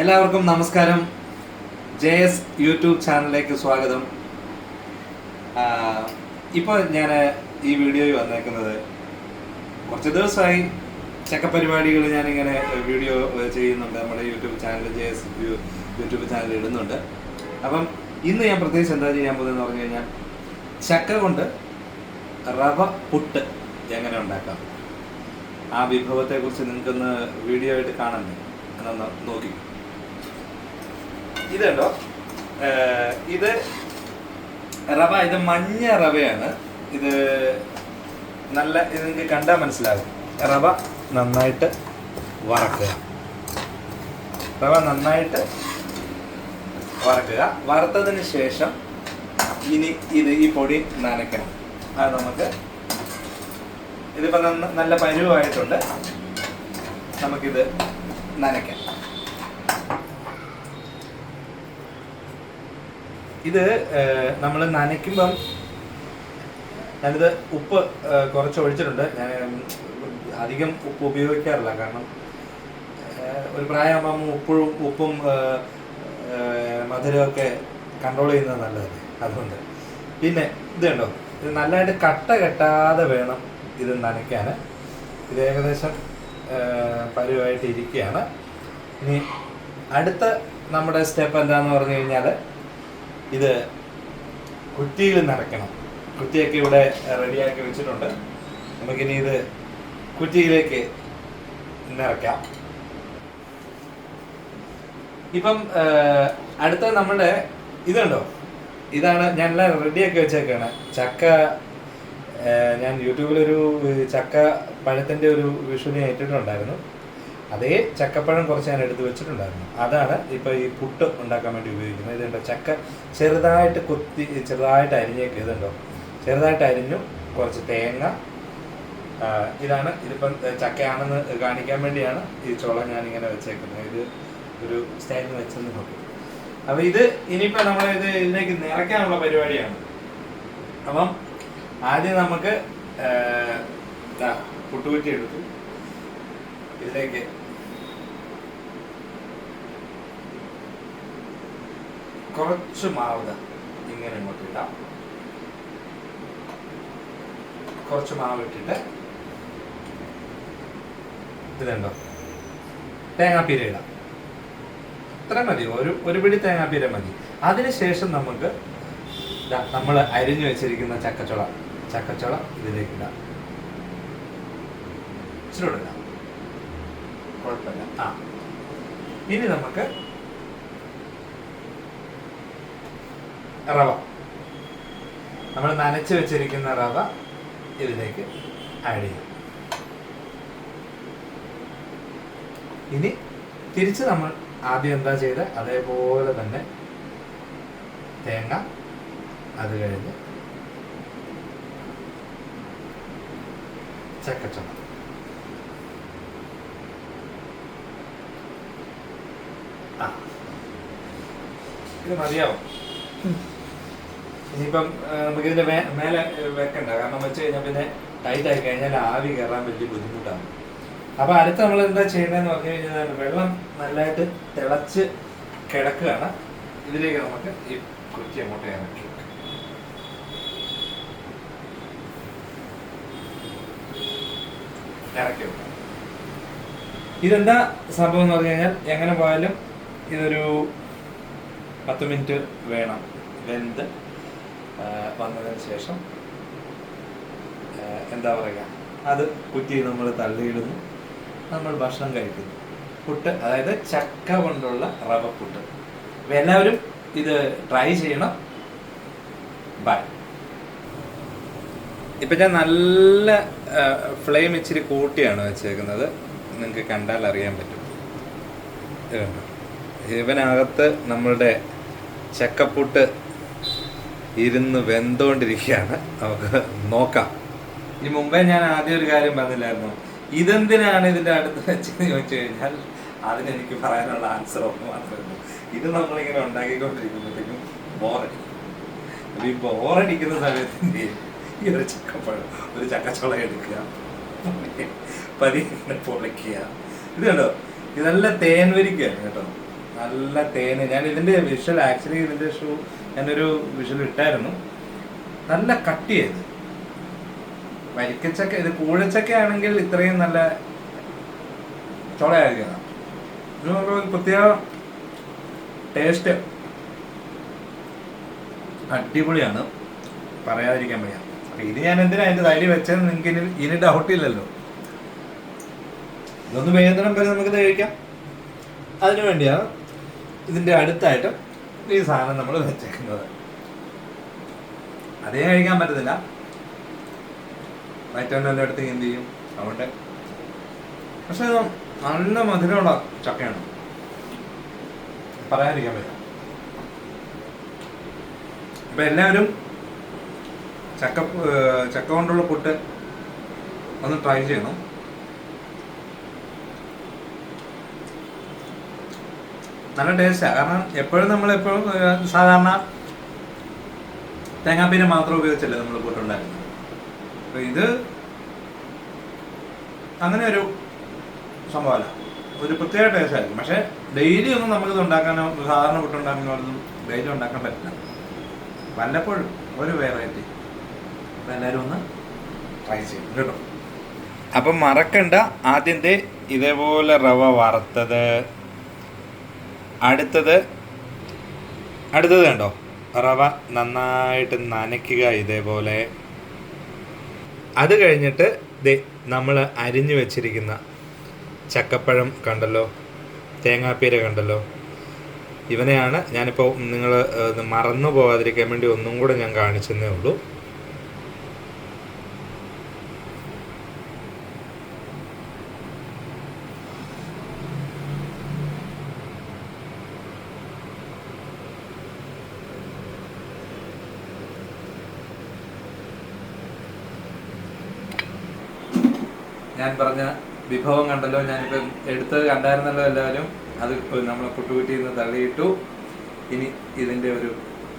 എല്ലാവർക്കും നമസ്കാരം. J S YouTube ചാനലിലേക്ക് സ്വാഗതം. ഇപ്പോൾ ഞാൻ ഈ വീഡിയോയിൽ വന്നേക്കുന്നത് കുറച്ച് ദിവസമായി ചക്കപ്പരിപാടികൾ ഞാനിങ്ങനെ വീഡിയോ ചെയ്യുന്നുണ്ട്. നമ്മുടെ YouTube channel J S YouTube channel ഇടുന്നുണ്ട്. അപ്പം ഇന്ന് ഞാൻ പ്രത്യേകിച്ച് എന്താ ചെയ്യാൻ പോകുന്നതെന്ന് പറഞ്ഞു കഴിഞ്ഞാൽ ചക്ക കൊണ്ട് റവ പുട്ട് എങ്ങനെ ഉണ്ടാക്കാം? ആ വിഭവത്തെക്കുറിച്ച് നിങ്ങൾക്കൊന്ന് വീഡിയോ ആയിട്ട് കാണണ്ടേ? എന്നൊന്ന് നോക്കി. ഇതുണ്ടോ? ഇത് റവ ഇത് മഞ്ഞ റവയാണ്. ഇത് നല്ല ഇത് നിങ്ങൾക്ക് കണ്ടാൽ മനസ്സിലാകും. റവ നന്നായിട്ട് വറക്കുക. റവ നന്നായിട്ട് വറക്കുക. വറുത്തതിന് ശേഷം ഇനി ഇത് ഈ പൊടി നനയ്ക്കണം. അത് നമുക്ക് ഇതിപ്പോൾ നല്ല പരുവായിട്ടുണ്ട്. നമുക്കിത് നനയ്ക്കാം. ഇത് നമ്മൾ നനയ്ക്കുമ്പം ഞാനിത് ഉപ്പ് കുറച്ച് ഒഴിച്ചിട്ടുണ്ട് ഞാൻ അധികം ഉപ്പ് ഉപയോഗിക്കാറില്ല. കാരണം ഒരു പ്രായമാകുമ്പം ഉപ്പും ഉപ്പും മധുരമൊക്കെ കൺട്രോൾ ചെയ്യുന്നത് നല്ലതല്ലേ? അതുകൊണ്ട്. പിന്നെ ഇത് കണ്ടോ? ഇത് നല്ലതായിട്ട് കട്ട കെട്ടാതെ വേണം ഇത് നനയ്ക്കാൻ ഇത് ഏകദേശം പരുവായിട്ട് ഇരിക്കുകയാണ്. ഇനി അടുത്ത നമ്മുടെ സ്റ്റെപ്പ് എന്താണെന്ന് പറഞ്ഞു കഴിഞ്ഞാൽ ഇത് കുറ്റിയിൽ നടക്കണം. കുറ്റിയൊക്കെ ഇവിടെ റെഡിയാക്കി വെച്ചിട്ടുണ്ട്. നമുക്കിനി ഇത് കുറ്റിയിലേക്ക് നിറയ്ക്കാം. ഇപ്പം അടുത്ത നമ്മുടെ ഇതുണ്ടോ? ഇതാണ് ഞാൻ റെഡിയാക്കി വെച്ചേക്കാണ്. ചക്ക ഞാൻ യൂട്യൂബിലൊരു ചക്ക പഴത്തിന്റെ ഒരു വിഷുവിനെ ഇട്ടിട്ടുണ്ടായിരുന്നു. അതേ ചക്കപ്പഴം കുറച്ച് ഞാൻ എടുത്ത് വെച്ചിട്ടുണ്ടായിരുന്നു. അതാണ് ഇപ്പോൾ ഈ പുട്ട് ഉണ്ടാക്കാൻ വേണ്ടി ഉപയോഗിക്കുന്നത്. ഇതുണ്ടോ ചക്ക ചെറുതായിട്ട് കൊത്തി ചെറുതായിട്ട് അരിഞ്ഞേക്ക് ഇതുണ്ടോ ചെറുതായിട്ട് അരിഞ്ഞു കുറച്ച് തേങ്ങ. ഇതാണ് ഇതിപ്പം ചക്കയാണെന്ന് കാണിക്കാൻ വേണ്ടിയാണ് ഈ ചോള ഞാനിങ്ങനെ വെച്ചേക്കുന്നത്. ഇത് ഒരു സ്റ്റൈലിൽ വെച്ചെന്ന് നോക്കി. അപ്പോൾ ഇത് ഇനിയിപ്പോൾ നമ്മൾ ഇത് ഇതിലേക്ക് നിറയ്ക്കാനുള്ള പരിപാടിയാണ്. അപ്പം ആദ്യം നമുക്ക് പുട്ടുകുറ്റി എടുത്തു. ഇതിലേക്ക് കുറച്ച് മാവ് ഇങ്ങനെ ഇങ്ങോട്ട് ഇടാം. കുറച്ച് മാവ് ഇട്ടിട്ട് ഇതിലുണ്ടോ? തേങ്ങാപ്പീര ഇടാം. ഇത്ര മതി. ഒരു ഒരു പിടി തേങ്ങാപ്പീര മതി. അതിനുശേഷം നമുക്ക് നമ്മൾ അരിഞ്ഞു വെച്ചിരിക്കുന്ന ചക്കച്ചുള ചക്കച്ചുള ഇതിലേക്ക് ഇടാം. ഇച്ചിരി ഇടാം. കുഴപ്പമില്ല. ആ. ഇനി നമുക്ക് റവ. നമ്മൾ നനച്ച് വെച്ചിരിക്കുന്ന റവ ഇതിലേക്ക് ആഡ് ചെയ്യും. ഇനി തിരിച്ച് നമ്മൾ ആദ്യം എന്താ ചെയ്ത്? അതേപോലെ തന്നെ തേങ്ങ അത് കഴിഞ്ഞ് ചക്കച്ചമ ആ. ഇത് മതിയാവും. ഇനിയിപ്പം നമുക്കിതിന്റെ മേലെ വെക്കണ്ട. കാരണം വെച്ച് കഴിഞ്ഞാൽ പിന്നെ ടൈറ്റ് ആയി കഴിഞ്ഞാൽ ആവി കയറാൻ വലിയ ബുദ്ധിമുട്ടാണ്. അപ്പൊ അടുത്ത് നമ്മൾ എന്താ ചെയ്യേണ്ടതെന്ന് പറഞ്ഞു കഴിഞ്ഞാൽ വെള്ളം നല്ലതായിട്ട് തിളച്ച് കിടക്കുകയാണ്. ഇതിലേക്ക് നമുക്ക് ഈ കുറ്റി അങ്ങോട്ട് ഇറക്കി പറ്റും ഇതെന്താ സംഭവം എന്ന് പറഞ്ഞു കഴിഞ്ഞാൽ എങ്ങനെ പോയാലും ഇതൊരു പത്ത് മിനിറ്റ് വേണം. വെന്ത് വന്നതിന് ശേഷം എന്താ പറയുക അത് കുറ്റി നമ്മൾ തള്ളിയിടുന്നു. നമ്മൾ ഭക്ഷണം കഴിക്കുന്നു. പുട്ട് അതായത് ചക്ക കൊണ്ടുള്ള റവ അപ്പൊ എല്ലാവരും ഇത് ട്രൈ ചെയ്യണം. ബൈ. ഇപ്പം ഞാൻ നല്ല ഫ്ലെയിം ഇച്ചിരി കൂട്ടിയാണ് വെച്ചേക്കുന്നത്. നിങ്ങൾക്ക് കണ്ടാൽ അറിയാൻ പറ്റും? ഇവനകത്ത് നമ്മളുടെ ചക്കപ്പുട്ട് ഇരുന്ന് വെന്തോണ്ടിരിക്കുകയാണ്. നമുക്ക് നോക്കാം. ഈ മുമ്പേ ഞാൻ ആദ്യം ഒരു കാര്യം പറഞ്ഞില്ലായിരുന്നു. ഇതെന്തിനാണ് ഇതിന്റെ അടുത്ത് വെച്ചെന്ന് ചോദിച്ചു കഴിഞ്ഞാൽ അതിനെനിക്ക് പറയാനുള്ള ആൻസർ ഒന്ന് മാത്രമേ ഉള്ളൂ. ഇത് നമ്മളിങ്ങനെ ഉണ്ടാക്കിക്കൊണ്ടിരിക്കുമ്പോഴത്തേക്കും ബോറടിക്കും അപ്പൊ ഈ ബോറടിക്കുന്ന സമയത്ത്? ഈ ഒരു ചക്കപ്പഴം ഒരു ചക്കച്ചുള എടുക്കുക. പതിയെ പൊളിക്കുക. ഇത് കണ്ടോ? ഇത് നല്ല തേൻ വരിക്കുകയാണ് കേട്ടോ. നല്ല തേന്. ഞാൻ ഇതിന്റെ വിഷ്വൽ ആക്ച്വലി ഇതിന്റെ ഷൂ ഞാനൊരു വിഷൽ ഇട്ടായിരുന്നു. നല്ല കട്ടിയായത് വരിക്കച്ചക്ക ഇത് കൂഴച്ചക്ക ആണെങ്കിൽ ഇത്രയും നല്ല ചോളയായിരിക്കണം പ്രത്യേക ടേസ്റ്റ് അടിപൊളിയാണ്. പറയാതിരിക്കാൻ വയ്യ. അപ്പൊ ഇത് ഞാൻ എന്തിനാ അതിന്റെ തൈര് വെച്ചത് നിങ്ങൾക്ക് ഇനി ഇനി ഡൗട്ട് ഇല്ലല്ലോ. ഇതൊന്ന് വേദനം വരെ നമുക്ക് കഴിക്കാം. അതിനു വേണ്ടിയാണ് ഇതിന്റെ അടുത്തായിട്ട് ഈ സാധനം നമ്മൾ വെച്ചേക്കുന്നത്. അതേ കഴിക്കാൻ പറ്റത്തില്ല. വയറ്റാന്റെ അടുത്ത് എന്ത് ചെയ്യും? അവിടെ പക്ഷെ നല്ല മധുരമുള്ള ചക്കയാണ്. പറയാതിരിക്കാൻ പറ്റില്ല. അപ്പൊ എല്ലാവരും ചക്ക ചക്ക കൊണ്ടുള്ള പുട്ട് ഒന്ന് ട്രൈ ചെയ്യണം. നല്ല ടേസ്റ്റാണ് കാരണം എപ്പോഴും നമ്മൾ എപ്പോഴും സാധാരണ തേങ്ങാപ്പീന മാത്രം ഉപയോഗിച്ചല്ലേ നമ്മൾ പുട്ടുണ്ടാക്കുന്നത് അപ്പൊ ഇത് അങ്ങനെ ഒരു സംഭവമല്ല. ഒരു പ്രത്യേക ടേസ്റ്റ് ആയിരിക്കും. പക്ഷെ ഡെയിലി ഒന്നും നമുക്കിത് ഉണ്ടാക്കാനോ സാധാരണ പുട്ടുണ്ടാക്കുന്ന ഒന്നും ഡെയിലി ഉണ്ടാക്കാൻ പറ്റില്ല. വല്ലപ്പോഴും ഒരു വെറൈറ്റി അപ്പം എല്ലാവരും ഒന്ന് ട്രൈ ചെയ്യും കേട്ടോ. അപ്പം മറക്കണ്ട. ആദ്യത്തെ ഇതേപോലെ റവ വറുത്തത് അടുത്തത് അടുത്തത് കണ്ടോ? റവ നന്നായിട്ട് നനയ്ക്കുക ഇതേപോലെ. അത് കഴിഞ്ഞിട്ട് ദേ നമ്മൾ അരിഞ്ഞു വെച്ചിരിക്കുന്ന ചക്കപ്പഴം കണ്ടല്ലോ തേങ്ങാപ്പീര കണ്ടല്ലോ. ഇവനെയാണ് ഞാനിപ്പോൾ നിങ്ങൾ മറന്നു പോകാതിരിക്കാൻ വേണ്ടി ഒന്നും കൂടെ ഞാൻ കാണിച്ചെന്നേ ഉള്ളൂ. ഞാൻ പറഞ്ഞ വിഭവം കണ്ടല്ലോ ഞാനിപ്പം എടുത്തത് കണ്ടായിരുന്നല്ലോ എല്ലാവരും. അത് നമ്മൾ പുട്ടുകുറ്റിയിൽ നിന്ന് തള്ളിയിട്ടു. ഇനി ഇതിന്റെ ഒരു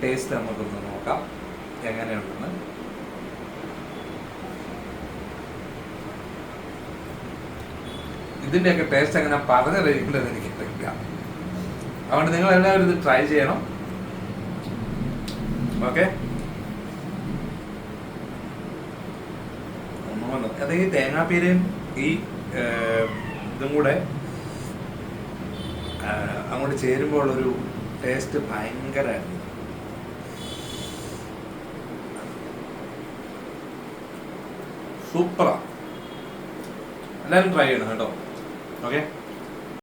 ടേസ്റ്റ് നമുക്കൊന്ന് നോക്കാം. എങ്ങനെയുണ്ടെന്ന്. ഇതിന്റെയൊക്കെ ടേസ്റ്റ് എങ്ങനെ പറഞ്ഞറിയിക്കേണ്ടത് എനിക്കറിയില്ല അതുകൊണ്ട് നിങ്ങൾ എല്ലാവരും ഇത് ട്രൈ ചെയ്യണം. ഓക്കെ ഒന്നുമല്ല അതായത് തേങ്ങാപ്പീരയും ഈ ഇതും കൂടെ അങ്ങോട്ട് ചേരുമ്പോൾ ഒരു ടേസ്റ്റ് ഭയങ്കരമായിരുന്നു സൂപ്പറാ. എല്ലാവരും ട്രൈ ചെയ്യണം കേട്ടോ. ഓക്കെ